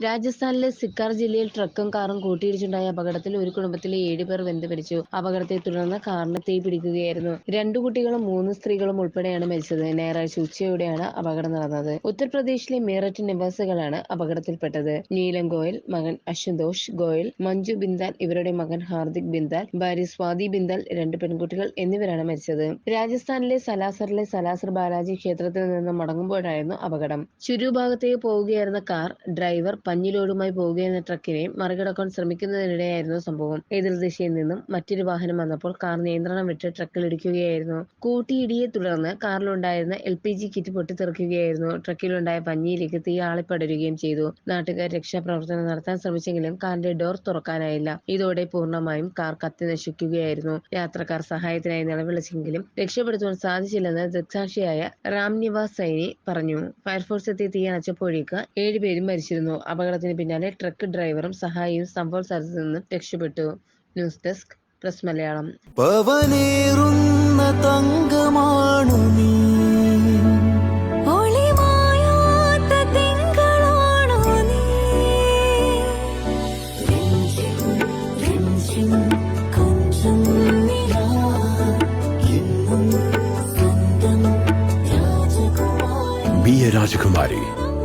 രാജസ്ഥാനിലെ സിക്കാർ ജില്ലയിൽ ട്രക്കും കാറും കൂട്ടിയിടിച്ചുണ്ടായ അപകടത്തിൽ ഒരു കുടുംബത്തിലെ ഏഴുപേർ വെന്ത് മരിച്ചു അപകടത്തെ തുടർന്ന് കാറിന് തീ പിടിക്കുകയായിരുന്നു. രണ്ടു കുട്ടികളും മൂന്ന് സ്ത്രീകളും ഉൾപ്പെടെയാണ് മരിച്ചത്. ഞായറാഴ്ച ഉച്ചയോടെയാണ് അപകടം നടന്നത്. ഉത്തർപ്രദേശിലെ മീററ്റ് നിവാസികളാണ് അപകടത്തിൽപ്പെട്ടത്. നീലം ഗോയൽ മകൻ അശുതോഷ് ഗോയൽ മഞ്ജു ബിന്ദാൽ ഇവരുടെ മകൻ ഹാർദിക് ബിന്ദാൽ ഭാര്യ സ്വാതി ബിന്ദാൽ രണ്ട് പെൺകുട്ടികൾ എന്നിവരാണ് മരിച്ചത്. രാജസ്ഥാനിലെ സലാസറിലെ സലാസർ ബാലാജി ക്ഷേത്രത്തിൽ നിന്ന് മടങ്ങുമ്പോഴായിരുന്നു അപകടം. ചുരു ഭാഗത്തേക്ക് പോവുകയായിരുന്ന കാർ ഡ്രൈവർ പഞ്ഞിലോടുമായി പോകുകയെന്ന ട്രക്കിനെ മറികടക്കാൻ ശ്രമിക്കുന്നതിനിടെയായിരുന്നു സംഭവം. എതിർദിശയിൽ നിന്നും മറ്റൊരു വാഹനം വന്നപ്പോൾ കാർ നിയന്ത്രണം വിട്ട് ട്രക്കിലിടിക്കുകയായിരുന്നു കൂട്ടിയിടിയെ തുടർന്ന് കാറിലുണ്ടായിരുന്ന എൽ പി ജി കിറ്റ് പൊട്ടിത്തെറിക്കുകയായിരുന്നു. ട്രക്കിലുണ്ടായ പഞ്ഞിയിലേക്ക് തീ ആളിപ്പടരുകയും ചെയ്തു. നാട്ടുകാർ രക്ഷാപ്രവർത്തനം നടത്താൻ ശ്രമിച്ചെങ്കിലും കാറിന്റെ ഡോർ തുറക്കാനായില്ല. ഇതോടെ പൂർണമായും കാർ കത്തി നശിക്കുകയായിരുന്നു. യാത്രക്കാർ സഹായത്തിനായി നിലവിളിച്ചെങ്കിലും രക്ഷപ്പെടുത്തുവാൻ സാധിച്ചില്ലെന്ന് ദൃക്സാക്ഷിയായ രാംനിവാസ് സൈനി പറഞ്ഞു. ഫയർഫോഴ്സ് എത്തി തീ അണച്ചപ്പോഴേക്ക് ഏഴുപേരും മരിച്ചിരുന്നു. അപകടത്തിന് പിന്നാലെ ട്രക്ക് ഡ്രൈവറും സഹായിയും സംഭവ സ്ഥലത്ത് നിന്നും രക്ഷപ്പെട്ടു. News desk press Malayalam. പവനേറുന്ന തങ്കമാണു നീ. രാജകുമാരി